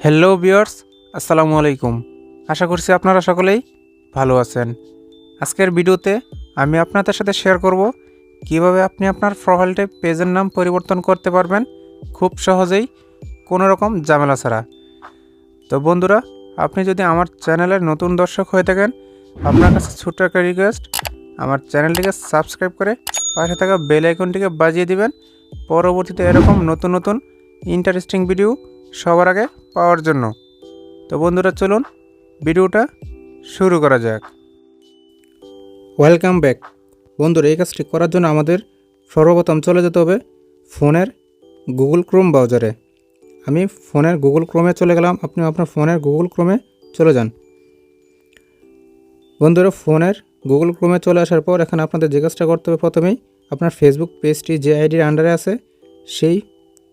Hello বিয়ার্স আসসালামু আলাইকুম। আশা করছি আপনারা সকলেই ভালো আছেন। আজকের ভিডিওতে আমি আপনাদের সাথে শেয়ার করব কীভাবে আপনি আপনার প্রোফাইলটে পেজের নাম পরিবর্তন করতে পারবেন খুব সহজেই কোনো রকম ঝামেলা ছাড়া। তো বন্ধুরা, আপনি যদি আমার চ্যানেলের নতুন দর্শক হয়ে থাকেন, আপনার কাছে ছোট্ট একটা রিকোয়েস্ট আমার চ্যানেলটিকে সাবস্ক্রাইব করে পাশে থাকা বেল আইকনটিকে বাজিয়ে দিবেন। পরবর্তীতে এরকম নতুন নতুন ইন্টারেস্টিং ভিডিও সবার আগে পাওয়ার জন্য। তো বন্ধুরা, চলুন ভিডিওটা শুরু করা যাক। Welcome back. বন্ধুরা, এই কাজটি করার জন্য আমাদের সর্বপ্রথম চলে যেতে হবে ফোনের গুগল ক্রোম ব্রাউজারে। আমি ফোনের গুগল ক্রোমে চলে গেলাম, আপনি আপনার ফোনের গুগল ক্রোমে চলে যান। বন্ধুরা, ফোনের গুগল ক্রোমে চলে আসার পর এখানে আপনাদের যে কাজটা করতে হবে প্রথমেই, আপনার ফেসবুক পেজটি যে আইডির আন্ডারে আছে, সেই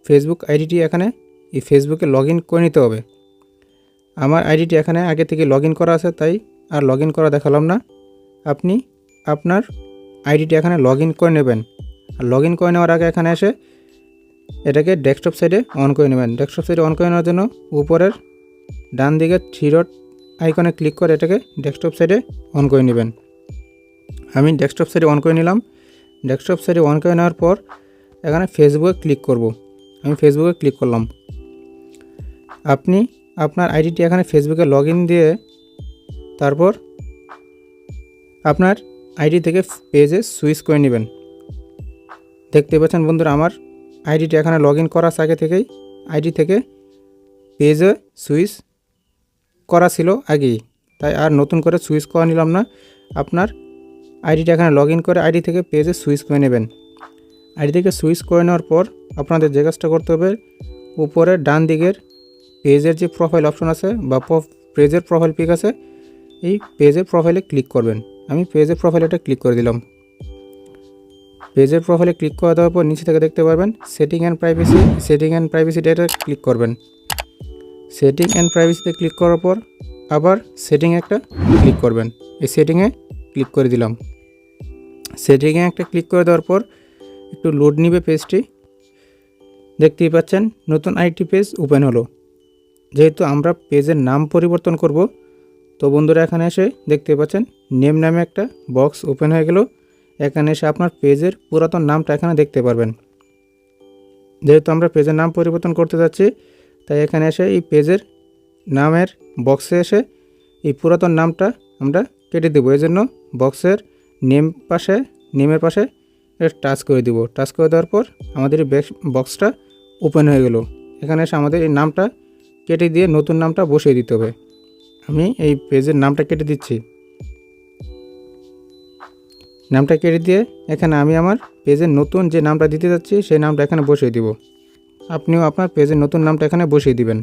ফেসবুক আইডিটি এখানে এই ফেসবুকে লগ ইন করে নিতে হবে। আমার আইডিটি এখানে আগে থেকে লগ করা আছে, তাই আর লগ করা দেখালাম না। আপনি আপনার আইডিটি এখানে লগ করে নেবেন। আর লগ ইন করে নেওয়ার আগে এখানে এসে এটাকে ডেস্কটপ সাইডে অন করে নেবেন। ডেস্কটপ সাইডে অন করে নেওয়ার জন্য উপরের ডান দিকে থ্রি ডট আইকনে ক্লিক করে এটাকে ডেস্কটপ সাইডে অন করে নেবেন। আমি ডেস্কটপ সাইডে অন করে নিলাম। ডেস্কটপ সাইডে অন করে নেওয়ার পর এখানে ফেসবুকে ক্লিক করব। আমি ফেসবুকে ক্লিক করলাম। আপনি আপনার আইডিটি এখানে ফেসবুকে লগ দিয়ে তারপর আপনার আইডি থেকে পেজে সুইচ করে নেবেন। দেখতে পাচ্ছেন বন্ধুরা, আমার আইডিটি এখানে লগ ইন করার আগে থেকেই আইডি থেকে পেজে সুইচ করা ছিল আগেই, তাই আর নতুন করে সুইচ করা নিলাম না। আপনার আইডিটা এখানে লগ করে আইডি থেকে পেজে সুইচ করে নেবেন। আইডি থেকে সুইচ করে নেওয়ার পর আপনাদের যে কাজটা করতে হবে, উপরে ডান দিকের পেজের যে প্রোফাইল অপশন আছে বা পেজের প্রোফাইল পিক আছে, এই পেজের প্রোফাইলে ক্লিক করবেন। আমি পেজের প্রোফাইলে এটা ক্লিক করে দিলাম। পেজের প্রোফাইলে ক্লিক করে দেওয়ার পর নিচে থেকে দেখতে পারবেন setting and privacy setting and প্রাইভেসিটা এটা ক্লিক করবেন। সেটিং অ্যান্ড প্রাইভেসিতে ক্লিক করার পর আবার সেটিং একটা ক্লিক করবেন। এই সেটিংয়ে ক্লিক করে দিলাম। সেটিংয়ে একটা ক্লিক করে দেওয়ার পর একটু লোড নিবে পেজটি দেখতেই পাচ্ছেন, নতুন আইটি পেজ ওপেন হলো। যেহেতু আমরা পেজের নাম পরিবর্তন করব, তো বন্ধুরা এখানে এসে দেখতে পাচ্ছেন, নেম নামে একটা বক্স ওপেন হয়ে গেল। এখানে এসে আপনার পেজের পুরাতন নামটা এখানে দেখতে পারবেন। যেহেতু আমরা পেজের নাম পরিবর্তন করতে যাচ্ছি, তাই এখানে এসে এই পেজের নামের বক্সে এসে এই পুরাতন নামটা আমরা কেটে দেবো। এই জন্য বক্সের নেম পাশে, নেমের পাশে টাচ করে দিব। টাচ করে দেওয়ার পর আমাদের এই বক্সটা ওপেন হয়ে গেল। এখানে এসে আমাদের এই নামটা কেটে দিয়ে নতুন নামটা বসিয়ে দিতে হবে। আমি এই পেজের নামটা কেটে দিচ্ছি। নামটা কেটে দিয়ে এখানে আমি আমার পেজের নতুন যে নামটা দিতে যাচ্ছি, সেই নামটা এখানে বসিয়ে দিব। আপনিও আপনার পেজের নতুন নামটা এখানে বসিয়ে দিবেন।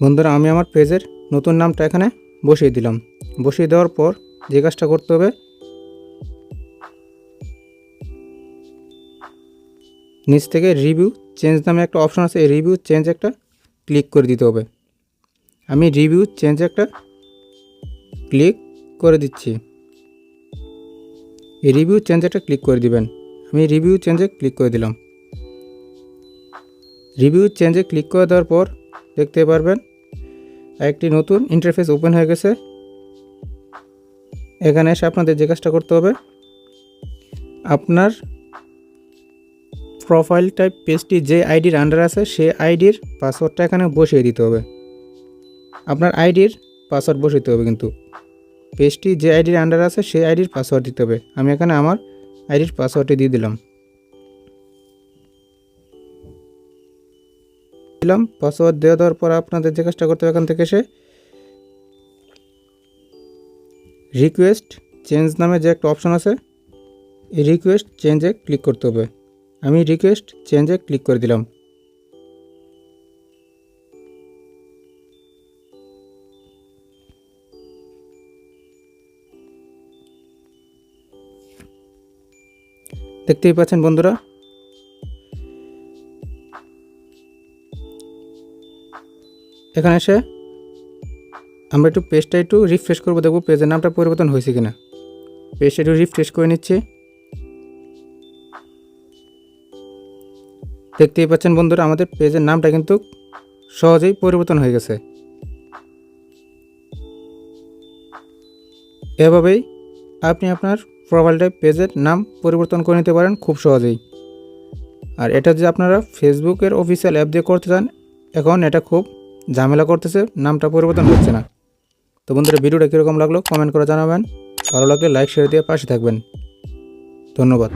বন্ধুরা, আমি আমার পেজের নতুন নামটা এখানে বসিয়ে দিলাম। বসিয়ে দেওয়ার পর যে কাজটা করতে হবে নিচ থেকে রিভিউ চেঞ্জ নামে একটা অপশন আছে, এই রিভিউ চেঞ্জ একটা ক্লিক করে দিতে হবে। আমি রিভিউ চেঞ্জ একটা ক্লিক করে দিচ্ছি। এই রিভিউ চেঞ্জ একটা ক্লিক করে দিবেন। আমি রিভিউ চেঞ্জে ক্লিক করে দিলাম। রিভিউ চেঞ্জে ক্লিক করে দেওয়ার পর দেখতে পারবেন, একটি নতুন ইন্টারফেস ওপেন হয়ে গেছে। এখানে এসে আপনাদের যে কাজটা করতে হবে, আপনার প্রোফাইল টাইপ পেজটি যে আইডির আন্ডার আছে সে আইডির পাসওয়ার্ডটা এখানে বসিয়ে দিতে হবে। আপনার আইডির পাসওয়ার্ড বসিয়ে দিতে হবে কিন্তু। পেজটি যে আইডির আন্ডার আছে, সেই আইডির পাসওয়ার্ড দিতে হবে। আমি এখানে আমার আইডির পাসওয়ার্ডটি দিয়ে দিলাম। দিলাম পাসওয়ার্ড দেওয়া দেওয়ার পর আপনাদের যে কাজটা করতে হবে এখান থেকে এসে রিকোয়েস্ট চেঞ্জ নামে যে একটা অপশন আছে, এই রিকোয়েস্ট চেঞ্জে ক্লিক করতে হবে। আমি রিকোয়েস্ট চেঞ্জে ক্লিক করে দিলাম। দেখতেই পাচ্ছেন বন্ধুরা? এখানে এসে আমরা একটু পেজটা একটু রিফ্রেশ করব, দেখব পেজের নামটা পরিবর্তন হয়েছে কিনা। পেজটা একটু রিফ্রেশ করে নিচ্ছি। দেখতেই পাচ্ছেন বন্ধুরা, আমাদের পেজের নামটা কিন্তু সহজেই পরিবর্তন হয়ে গেছে। এভাবেই আপনি আপনার প্রোফাইলটা পেজের নাম পরিবর্তন করে নিতে পারেন খুব সহজেই। আর এটা যে আপনারা ফেসবুকের অফিসিয়াল অ্যাপ দিয়ে করতে চান, এখন এটা খুব ঝামেলা করতেছে, নামটা পরিবর্তন হচ্ছে না। তো বন্ধুরা, ভিডিওটা কীরকম লাগল কমেন্ট করে জানাবেন, ভালো লাগলে লাইক শেয়ার দিয়ে পাশে থাকবেন। ধন্যবাদ।